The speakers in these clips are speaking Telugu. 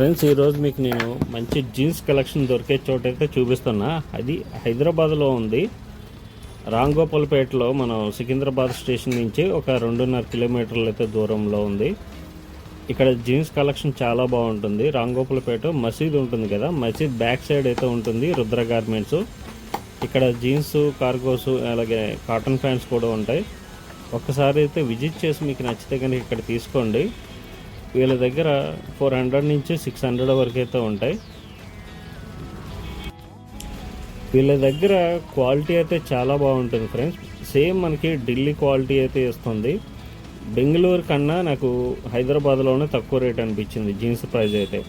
ఫ్రెండ్స్ ఈరోజు మీకు నేను మంచి జీన్స్ కలెక్షన్ దొరికే చోట అయితే చూపిస్తున్నా. అది హైదరాబాద్లో ఉంది. రాంగోపాల్పేటలో మనం సికింద్రాబాద్ స్టేషన్ నుంచి ఒక రెండున్నర కిలోమీటర్లు అయితే దూరంలో ఉంది. ఇక్కడ జీన్స్ కలెక్షన్ చాలా బాగుంటుంది. రాంగోపాల్పేట మసీద్ ఉంటుంది కదా మసీద్ బ్యాక్ సైడ్ అయితే ఉంటుంది రుద్ర గార్మెంట్స్. ఇక్కడ జీన్స్ కార్గోస్ అలాగే కాటన్ ప్యాంట్స్ కూడా ఉంటాయి. ఒక్కసారి అయితే విజిట్ చేసి మీకు నచ్చితే కనుక ఇక్కడ తీసుకోండి. వీళ్ళ దగ్గర ఫోర్ హండ్రెడ్ నుంచి సిక్స్ హండ్రెడ్ వరకు అయితే ఉంటాయి. వీళ్ళ దగ్గర క్వాలిటీ అయితే చాలా బాగుంటుంది ఫ్రెండ్స్. సేమ్ మనకి ఢిల్లీ క్వాలిటీ అయితే ఇస్తుంది. బెంగళూరు కన్నా నాకు హైదరాబాద్లోనే తక్కువ రేట్ అనిపించింది జీన్స్ ప్రైస్ అయితే.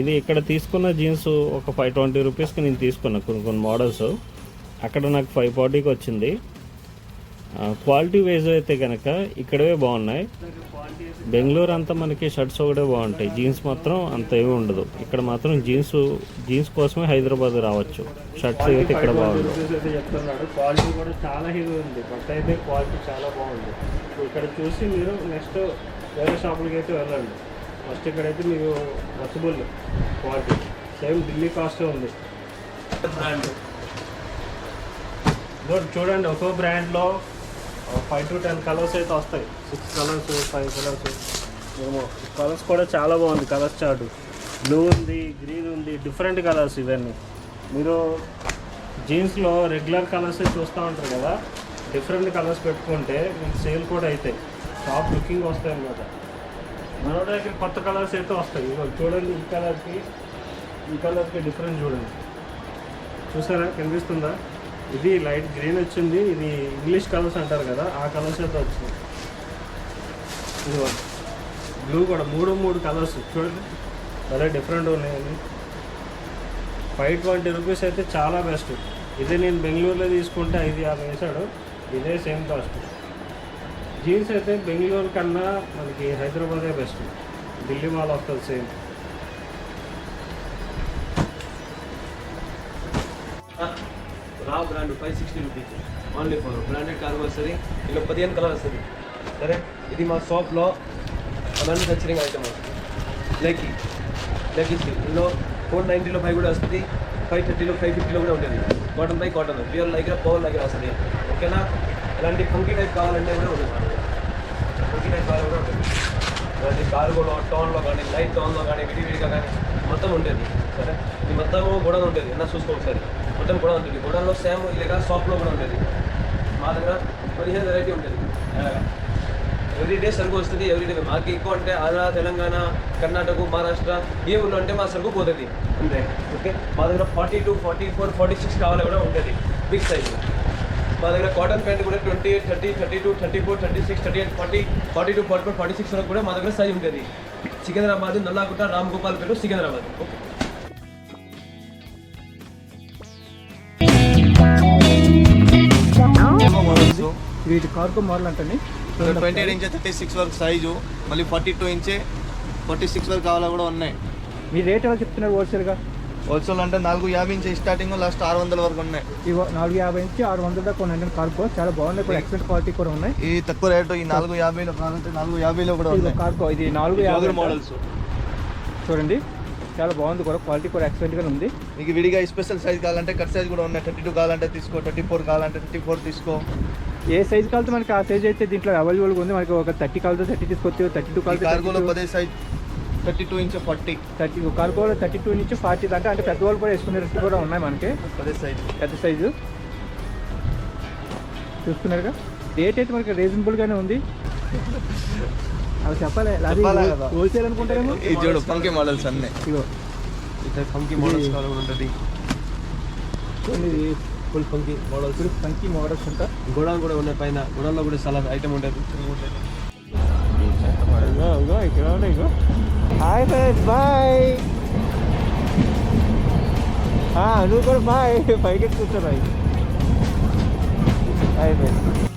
ఇది ఇక్కడ తీసుకున్న జీన్స్ ఒక ఫైవ్ ట్వంటీ రూపీస్కి నేను తీసుకున్నా కొన్ని కొన్ని మోడల్స్. అక్కడ నాకు ఫైవ్ ఫార్టీకి వచ్చింది. క్వాలిటీ వైజ్ అయితే కనుక ఇక్కడవే బాగున్నాయి. బెంగళూరు అంతా మనకి షర్ట్స్ ఒకటే బాగుంటాయి. జీన్స్ మాత్రం అంత ఏమి ఉండదు. ఇక్కడ మాత్రం జీన్స్ జీన్స్ కోసమే హైదరాబాద్ రావచ్చు. షర్ట్స్ అయితే ఇక్కడ బాగుండవు. క్వాలిటీ కూడా చాలా హెవీ ఉంది. బట్ అయితే క్వాలిటీ చాలా బాగుంది. సో ఇక్కడ చూసి మీరు నెక్స్ట్ వేరే షాపులకి అయితే వెళ్ళండి. ఫస్ట్ ఇక్కడైతే మీకు పసిబుల్ క్వాలిటీ సేమ్ ఢిల్లీ కాస్టే ఉంది. బ్రాండ్ చూడండి. ఒక్కో బ్రాండ్లో ఫైవ్ టు టెన్ కలర్స్ అయితే వస్తాయి. Six colours five colours. ఏమో కలర్స్ కూడా చాలా బాగుంది కలర్స్ చార్ట్. బ్లూ ఉంది గ్రీన్ ఉంది డిఫరెంట్ కలర్స్ ఇవన్నీ. మీరు జీన్స్లో రెగ్యులర్ కలర్స్ చూస్తూ ఉంటారు కదా డిఫరెంట్ కలర్స్ పెట్టుకుంటే మీకు సేల్ కూడా అవుతాయి టాప్ లుకింగ్ వస్తాయి అన్నమాట. మన దగ్గర కొత్త కలర్స్ అయితే వస్తాయి. ఇవాళ చూడండి ఈ కలర్కి ఈ కలర్కి డిఫరెంట్ చూడండి. చూసారా? కనిపిస్తుందా? ఇది లైట్ గ్రీన్ వచ్చింది. ఇది ఇంగ్లీష్ కలర్స్ అంటారు కదా ఆ కలర్స్ అయితే వచ్చింది. ఇది బ్లూ కూడా మూడు మూడు కలర్స్. చూడండి. చాలా డిఫరెంట్ ఉన్నాయండి ఫైవ్ ట్వంటీ రూపీస్ అయితే చాలా బెస్ట్ ఇదే నేను బెంగళూరులో తీసుకుంటే ఐదు యాభై వేసాడు ఇదే సేమ్ కాస్ట్ జీన్స్ అయితే బెంగళూరు కన్నా మనకి హైదరాబాదే బెస్ట్ ఢిల్లీ మాల్ వస్తుంది same raw brand five sixty rupees only four branded cargo వస్తుంది. ఇలా పదిహేను కలర్ వస్తుంది. సరే? ఇది మా షాప్లో మ్యానుఫ్యాక్చరింగ్ ఐటమ్ లెక్కి లెగ్గిస్ ఇందులో ఫోర్ నైంటీలో ఫైవ్ కూడా వస్తుంది. ఫైవ్ థర్టీలో ఫైవ్ ఫిఫ్టీలో కూడా ఉంటుంది. Cotton by cotton pure lycra power lycra వస్తుంది. ఓకేనా ఇలాంటి ఫంకీ టైప్ కావాలంటే కూడా ఉంటుంది. ఫంకీ టైప్ కావాలి కూడా ఉంటుంది. ఇలాంటి కార్గోలో టోన్లో కానీ లైట్ టోన్లో కానీ విడివిడిగా కానీ మొత్తం ఉంటుంది. సరే? ఇది మొత్తం కూడా ఉంటుంది. అన్న చూసుకో ఒకసారి. మొత్తం కూడా ఉంటుంది. గుడ్డల్లో సేమ్ ఇలాగా షాప్లో కూడా ఉంటుంది. మా దగ్గర పదిహేను వెరైటీ ఉంటుంది. ఎవ్రీ డే సరుకు వస్తుంది ఎవ్రీ డే మాకు ఎక్కువ అంటే ఆంధ్ర తెలంగాణ కర్ణాటక మహారాష్ట్ర ఏ ఊళ్ళో అంటే మా సరుకు పోతుంది. అంతే. ఓకే? మా దగ్గర forty two forty four forty six కావాలి కూడా ఉంటుంది. బిగ్ సైజ్ మా దగ్గర కాటన్ ప్యాంట్ కూడా twenty eight thirty thirty two thirty four thirty six thirty eight forty forty two forty four forty six వరకు కూడా మా దగ్గర సైజ్ ఉంటుంది. సికింద్రాబాద్ నల్లాగుట్ట రామ్ గోపాల్ పేరు సికింద్రాబాద్ ఓకే? వీటి కార్గో మోడల్ అంటే twenty eight inch thirty six వరకు సైజు మళ్ళీ ఫార్టీ టూ ఇంచే ఫార్టీ సిక్స్ వరకు కావాలా కూడా ఉన్నాయి. మీ రేట్ ఎలా చెప్తున్నారు హోల్సేల్గా హోల్సేల్ అంటే నాలుగు యాభై ఇంచ్ స్టార్టింగ్ లాస్ట్ ఆరు వందల వరకు ఉన్నాయి. ఇవి నాలుగు యాభై నుంచి ఆరు వందల దాకా ఉన్నాయి కార్గో చాలా బాగున్నాయి కూడా ఎక్సలెంట్ క్వాలిటీ కూడా ఉన్నాయి. ఈ తక్కువ రేటు ఈ నాలుగు యాభైలో కావాలంటే నాలుగు యాభైలో కూడా ఇది ఉన్నాయి. కార్గో ఇది నాలుగు యాభై మోడల్స్ చూడండి. చాలా బాగుంది కూడా. క్వాలిటీ కూడా ఎక్సలెంట్గా ఉంది. మీకు విడిగా స్పెషల్ సైజ్ కావాలంటే కట్ సైజ్ కూడా ఉన్నాయి. థర్టీ టూ కావాలంటే తీసుకో థర్టీ ఫోర్ కావాలంటే థర్టీ ఫోర్ తీసుకో. ఏ సైజ్ కావాలంటే మనకి ఆ సైజ్ అయితే దీంట్లో అవైలబుల్గా ఉంది. మనకి ఒక థర్టీ కావాలంటే థర్టీ తీసుకోవచ్చు థర్టీ టూ కావాలంటే పదే size thirty two inch forty thirty కార్గోలో thirty two నుంచి ఫార్టీ దాకా అంటే పెద్దవాళ్ళు కూడా వేసుకునేటట్టు కూడా ఉన్నాయి మనకి. పదే సైజ్ పెద్ద సైజు చూస్తున్నారుగా? రేట్ అయితే మనకి రీజనబుల్గానే ఉంది. అవి చెప్పాలి? హోల్సేల్ అనుకుంటారేమో? ఈ చూడు ఫంకీ మోడల్స్ అన్నీ. ఇగో. ఇట్లా ఫంకీ మోడల్స్ కావాలి కూడా ఉంటుంది. ఇది ఫుల్ ఫంకీ మోడల్స్ మంచి మోడల్స్ ఉంటా గొడవలు కూడా ఉన్నాయి పైన. గొడవల్లో కూడా చాలా ఐటమ్ ఉంటుంది. ఇక్కడ ఉన్నాయి ఇగో. హాయ్ ఫ్రెండ్స్ బాయ్ నువ్వు కూడా బాయ్ పైకి బాయ్ హాయ్ ఫ్రెండ్స్